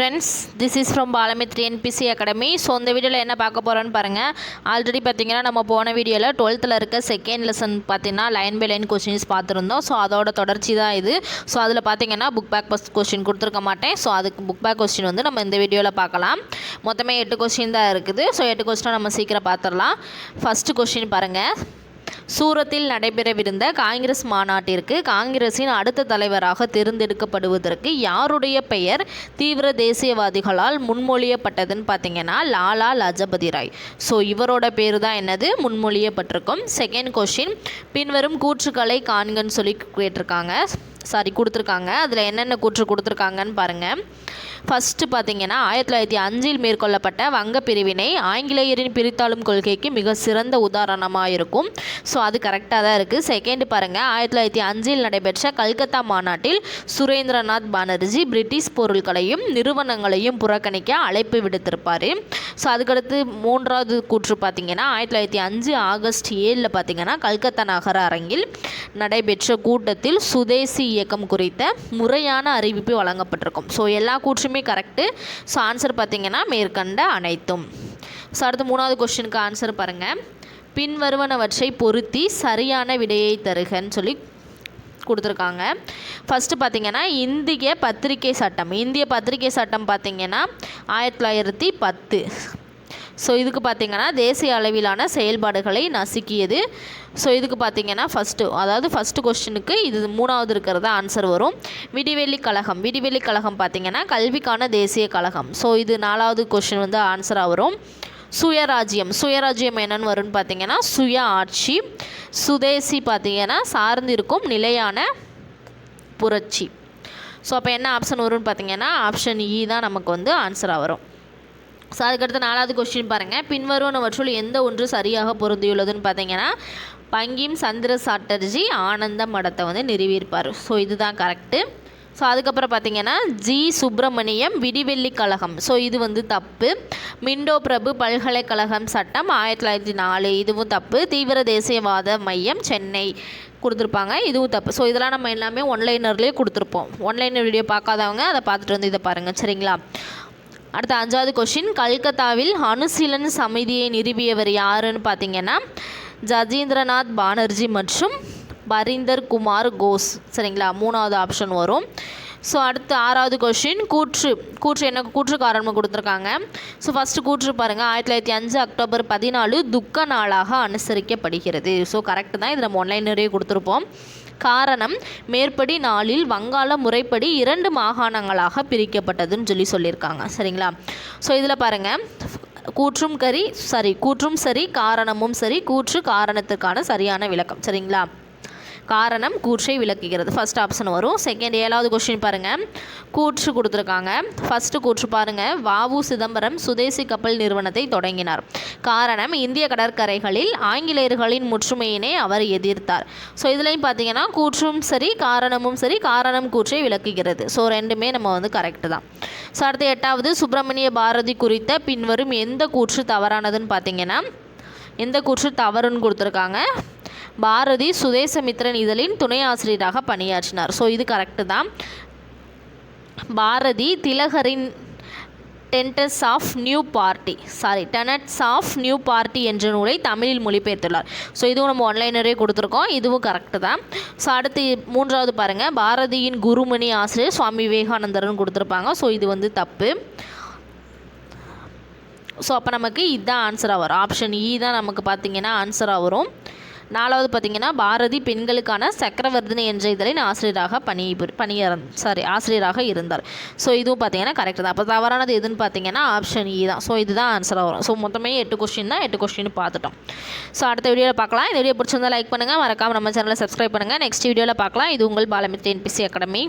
Friends this is from Balamitri NBC academy so இந்த வீடியோவில் என்ன பார்க்க போகிறோன்னு பாருங்கள் ஆல்ரெடி பார்த்தீங்கன்னா நம்ம போன வீடியோவில் டுவெல்த்தில் இருக்க செகண்ட் லெசன் பார்த்தீங்கன்னா லைன் பை லைன் கொஸ்டின்ஸ் பார்த்துருந்தோம். ஸோ அதோட தொடர்ச்சி தான் இது. ஸோ அதில் பார்த்தீங்கன்னா புக் பேக் ஃபஸ்ட் கொஸ்டின் கொடுத்துருக்க மாட்டேன். ஸோ அதுக்கு புக் பேக் கொஸ்டின் வந்து நம்ம இந்த வீடியோவில் பார்க்கலாம். மொத்தமே எட்டு கொஸ்டின் தான் இருக்குது. ஸோ எட்டு கொஸ்டினை நம்ம சீக்கிரம் பார்த்துடலாம். ஃபஸ்ட்டு கொஸ்டின் பாருங்கள் சூரத்தில் நடைபெறவிருந்த காங்கிரஸ் மாநாட்டிற்கு காங்கிரசின் அடுத்த தலைவராக தேர்ந்தெடுக்கப்படுவதற்கு யாருடைய பெயர் தீவிர தேசியவாதிகளால் முன்மொழியப்பட்டதுன்னு பார்த்தீங்கன்னா லாலா லஜபதி ராய். ஸோ இவரோட பேர் தான் என்னது? முன்மொழியப்பட்டிருக்கும். செகண்ட் கொஷின் பின்வரும் கூற்றுக்களை காண்கன்னு சொல்லி கேட்டிருக்காங்க. சாரி கொடுத்துருக்காங்க. அதில் என்னென்ன கூற்று கொடுத்துருக்காங்கன்னு பாருங்கள் ஃபஸ்ட்டு பார்த்தீங்கன்னா ஆயிரத்தி தொள்ளாயிரத்தி அஞ்சில் மேற்கொள்ளப்பட்ட வங்க பிரிவினை ஆங்கிலேயரின் பிரித்தாளும் கொள்கைக்கு மிக சிறந்த உதாரணமாக இருக்கும். ஸோ அது கரெக்டாக தான் இருக்குது செகண்ட் பாருங்கள் ஆயிரத்தி தொள்ளாயிரத்தி அஞ்சில் நடைபெற்ற கல்கத்தா மாநாட்டில் சுரேந்திரநாத் பானர்ஜி பிரிட்டிஷ் பொருட்களையும் நிறுவனங்களையும் புறக்கணிக்க அழைப்பு விடுத்திருப்பார். ஸோ அதுக்கடுத்து மூன்றாவது கூற்று பார்த்தீங்கன்னா ஆயிரத்தி தொள்ளாயிரத்தி அஞ்சு ஆகஸ்ட் ஏழில் பார்த்தீங்கன்னா கல்கத்தா நகர அரங்கில் நடைபெற்ற கூட்டத்தில் சுதேசி இயக்கம் குறித்த முறையான அறிவிப்பு வழங்கப்பட்டிருக்கும். ஸோ எல்லா கூற்றுமே கரெக்டு ஸோ ஆன்சர் பார்த்தீங்கன்னா மேற்கண்ட அனைத்தும். ஸோ அடுத்து மூணாவது கொஸ்டினுக்கு ஆன்சர் பாருங்கள் பின்வருவனவற்றை பொருத்தி சரியான விடையை தருகன்னு சொல்லி கொடுத்துருக்காங்க. ஃபஸ்ட்டு பார்த்தீங்கன்னா இந்திய பத்திரிகை சட்டம். இந்திய பத்திரிகை சட்டம் பார்த்தீங்கன்னா ஆயிரத்தி தொள்ளாயிரத்தி பத்து. ஸோ இதுக்கு பார்த்திங்கன்னா தேசிய அளவிலான செயல்பாடுகளை நசுக்கியது. ஸோ இதுக்கு பார்த்தீங்கன்னா ஃபஸ்ட்டு அதாவது ஃபஸ்ட்டு கொஸ்டினுக்கு இது மூணாவது இருக்கிறது ஆன்சர் வரும். விடிவெளி கழகம். விடிவெளி கழகம் பார்த்திங்கன்னா கல்விக்கான தேசிய கழகம். ஸோ இது நாலாவது கொஸ்டின் வந்து ஆன்சராக வரும். சுயராஜ்யம். சுயராஜ்யம் என்னன்னு வரும்னு பார்த்தீங்கன்னா சுய ஆட்சி. சுதேசி பார்த்தீங்கன்னா சார்ந்திருக்கும் நிலையான புரட்சி. ஸோ அப்போ என்ன ஆப்ஷன் வரும்னு பார்த்தீங்கன்னா ஆப்ஷன் இ e தான் நமக்கு வந்து ஆன்சராக வரும். ஸோ அதுக்கடுத்து நாலாவது கொஸ்டின் பாருங்கள் பின்வருவனவற்றுள் எந்த ஒன்று சரியாக பொருந்தியுள்ளதுன்னு பார்த்தீங்கன்னா பங்கிம் சந்திர சாட்டர்ஜி ஆனந்த மடத்தை வந்து நிறுவியிருப்பார். ஸோ இதுதான் கரெக்டு ஸோ அதுக்கப்புறம் பார்த்தீங்கன்னா ஜி சுப்பிரமணியம் விடிவெள்ளி கழகம். ஸோ இது வந்து தப்பு. மிண்டோ பிரபு பல்கலைக்கழகம் சட்டம் ஆயிரத்தி தொள்ளாயிரத்தி நாலு. இதுவும் தப்பு. தீவிர தேசியவாத மையம் சென்னை கொடுத்துருப்பாங்க. இதுவும் தப்பு. ஸோ இதெல்லாம் நம்ம எல்லாமே ஒன்லைனர்லேயே கொடுத்துருப்போம். ஒன்லைனர் வீடியோ பார்க்காதவங்க அதை பார்த்துட்டு வந்து இதை பாருங்கள் சரிங்களா? அடுத்த அஞ்சாவது கொஷின் கல்கத்தாவில் அனுசீலன் சமிதியை நிறுவியவர் யாருன்னு பார்த்தீங்கன்னா ஜதீந்திரநாத் பானர்ஜி மற்றும் பரிந்தர் குமார் கோஸ். சரிங்களா? மூணாவது ஆப்ஷன் வரும். ஸோ அடுத்து ஆறாவது கொஷின் கூற்று கூற்று என்ன கூற்று காரணமாக கொடுத்துருக்காங்க. ஸோ ஃபஸ்ட்டு கூற்று பாருங்கள் ஆயிரத்தி தொள்ளாயிரத்தி அஞ்சு அக்டோபர் பதினாலு துக்க நாளாக அனுசரிக்கப்படுகிறது. ஸோ கரெக்டு தான். இது நம்ம ஒன்லைனரே கொடுத்துருப்போம். காரணம் மேற்படி நாளில் வங்காள முறைப்படி இரண்டு மாகாணங்களாக பிரிக்கப்பட்டதுன்னு சொல்லி சொல்லியிருக்காங்க. சரிங்களா? ஸோ இதில் பாருங்கள் கூற்றும் கரி சரி கூற்றும் சரி காரணமும் சரி கூற்று காரணத்துக்கான சரியான விளக்கம். சரிங்களா? காரணம் கூற்றை விளக்குகிறது. ஃபர்ஸ்ட் ஆப்ஷன் வரும். செகண்ட் ஏழாவது கொஸ்டின் பாருங்கள் கூற்று கொடுத்துருக்காங்க. ஃபஸ்ட்டு கூற்று பாருங்கள் வாவு சிதம்பரம் சுதேசி கப்பல் நிறுவனத்தை தொடங்கினார். காரணம் இந்திய கடற்கரைகளில் ஆங்கிலேயர்களின் முற்றுமையினை அவர் எதிர்த்தார். ஸோ இதுலேயும் பார்த்தீங்கன்னா கூற்றும் சரி காரணமும் சரி காரணம் கூற்றை விளக்குகிறது. ஸோ ரெண்டுமே நம்ம வந்து கரெக்டு தான். ஸோ அடுத்து எட்டாவது சுப்பிரமணிய பாரதி குறித்த பின்வரும் எந்த கூற்று தவறானதுன்னு பார்த்தீங்கன்னா எந்த கூற்று தவறுன்னு கொடுத்துருக்காங்க? பாரதி சுதேசமித்ரன் இதழின் துணை ஆசிரியராக பணியாற்றினார். ஸோ இது கரெக்டு தான். Bharathi திலகரின் tenets of new party sorry tenets of new party என்ற நூலை தமிழில் மொழிபெயர்த்துள்ளார். ஸோ இதுவும் நம்ம ஒன்லைனரே கொடுத்துருக்கோம். இதுவும் கரெக்டு தான். ஸோ அடுத்து மூன்றாவது பாருங்கள் பாரதியின் குருமணி ஆசிரியர் சுவாமி விவேகானந்தர்னு கொடுத்துருப்பாங்க. ஸோ இது வந்து தப்பு. ஸோ அப்போ நமக்கு இதுதான் ஆன்சராக வரும். ஆப்ஷன் இ e தான் நமக்கு பார்த்திங்கன்னா ஆன்சராக வரும். நாலாவது பார்த்தீங்கன்னா பாரதி பெண்களுக்கான சக்கரவர்த்தினி என்ற இதழின் ஆசிரியராக பணி பணிய சாரி ஆசிரியராக இருந்தார். ஸோ இதுவும் பார்த்தீங்கன்னா கரெக்ட் தான். அப்போ தவறானது எதுன்னு பார்த்தீங்கன்னா ஆப்ஷன் இ e தான். ஸோ இதுதான் ஆன்சராக வரும். ஸோ மொத்தமே எட்டு கொஸ்டின் தான். எட்டு கொஸ்டின் பார்த்துட்டோம். ஸோ அடுத்த வீடியோவில் பார்க்கலாம். இந்த வீடியோ பிடிச்சிருந்தால் லைக் பண்ணுங்கள் மறக்காமல் நம்ம சேனலை சப்ஸ்கிரைப் பண்ணுங்கள் நெக்ஸ்ட் வீடியோவில் பார்க்கலாம். இது உங்கள் பாலமித்ரி என்பிசி அகாடமி